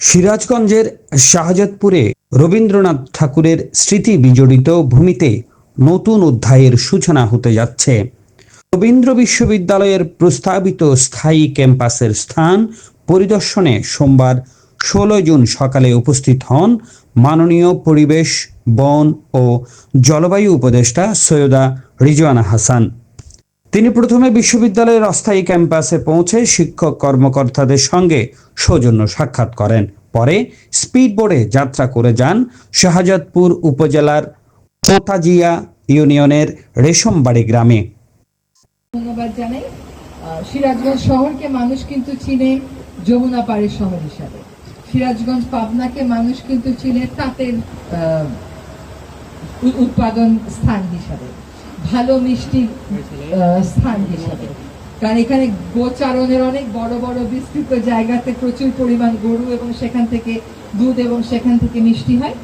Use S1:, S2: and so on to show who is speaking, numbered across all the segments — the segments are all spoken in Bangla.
S1: সিরাজগঞ্জের শাহজাদপুরে রবীন্দ্রনাথ ঠাকুরের স্মৃতি বিজড়িত ভূমিতে নতুন অধ্যায়ের সূচনা হতে যাচ্ছে। রবীন্দ্র বিশ্ববিদ্যালয়ের প্রস্তাবিত স্থায়ী ক্যাম্পাসের স্থান পরিদর্শনে সোমবার ষোলো জুন সকালে উপস্থিত হন মাননীয় পরিবেশ, বন ও জলবায়ু উপদেষ্টা সৈয়দা রিজওয়ানা হাসান। তিনি প্রথমে বিশ্ববিদ্যালয়ের অস্থায়ী ক্যাম্পাসে পৌঁছে শিক্ষক কর্মকর্তাদের সঙ্গে সৌজন্য সাক্ষাৎ করেন। পরে স্পিড বোর্ডে যাত্রা করে যান শাহজাদপুর উপজেলার পোতাজিয়া ইউনিয়নের রেশমবাড়ি গ্রামে।
S2: ধন্যবাদ জানাই। সিরাজগঞ্জ শহরকে মানুষ কিন্তু চিনে যমুনা পাড়ের শহর হিসাবে। সিরাজগঞ্জ পাবনাকে মানুষ কিন্তু চিনে তাঁতের উৎপাদন স্থান হিসাবে। ভালো মিষ্টি স্থান হিসাবে। কারণ এখানে গোচারণের অনেক বড় বড় বিস্তৃত জায়গাতে প্রচুর পরিমাণ গরু এবং সেখান থেকে দুধ এবং সেখান থেকে মিষ্টি হয়।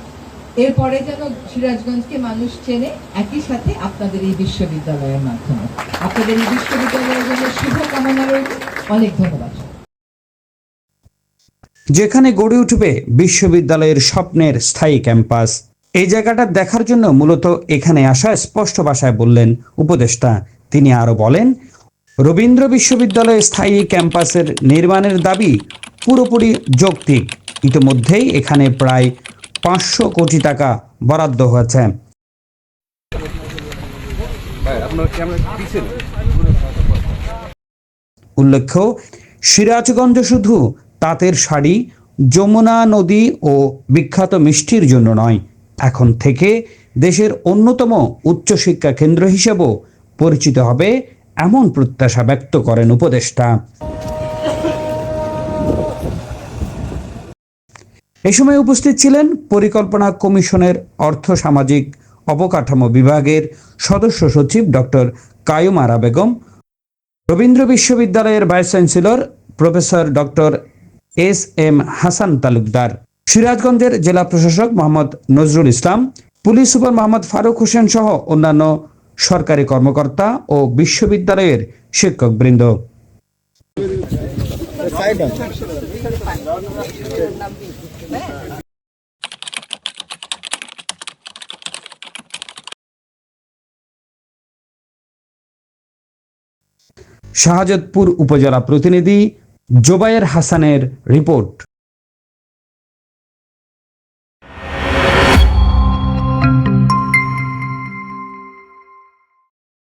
S2: এরপরে যেন সিরাজগঞ্জকে মানুষ চেনে একই সাথে আপনাদের এই বিশ্ববিদ্যালয়ের মাধ্যমে। আপনাদের এই বিশ্ববিদ্যালয়ের জন্য শুভকামনা রইল। অনেক ধন্যবাদ।
S1: যেখানে গড়ে উঠবে বিশ্ববিদ্যালয়ের স্বপ্নের স্থায়ী ক্যাম্পাস। এই জায়গাটা দেখার জন্য মূলত এখানে আসা স্পষ্ট ভাষায় বললেন উপদেষ্টা। তিনি আরও বলেন রবীন্দ্র বিশ্ববিদ্যালয়ে স্থায়ী ক্যাম্পাসের নির্মাণের দাবি পুরোপুরি যৌক্তিক। ইতিমধ্যেই এখানে প্রায় পাঁচশো কোটি টাকা বরাদ্দ হয়েছে। উল্লেখ্য সিরাজগঞ্জ শুধু তাঁতের শাড়ি যমুনা নদী ও বিখ্যাত মিষ্টির জন্য নয় এখন থেকে দেশের অন্যতম উচ্চশিক্ষা কেন্দ্র হিসেবেও পরিচিত হবে এমন প্রত্যাশা ব্যক্ত করেন উপদেষ্টা। এ সময় উপস্থিত ছিলেন পরিকল্পনা কমিশনের অর্থ সামাজিক অবকাঠামো বিভাগের সদস্য সচিব ডক্টর কায়ুম আরা বেগম, রবীন্দ্র বিশ্ববিদ্যালয়ের vice chancellor professor doctor S M Hasan Talukdar. সিরাজগঞ্জের জেলা প্রশাসক মোহাম্মদ নজরুল ইসলাম, পুলিশ সুপার মোহাম্মদ ফারুক হোসেন সহ অন্যান্য সরকারি কর্মকর্তা ও বিশ্ববিদ্যালয়ের শিক্ষকবৃন্দ। শাহজাদপুর উপজেলা প্রতিনিধি জোবায়ের হাসানের রিপোর্ট।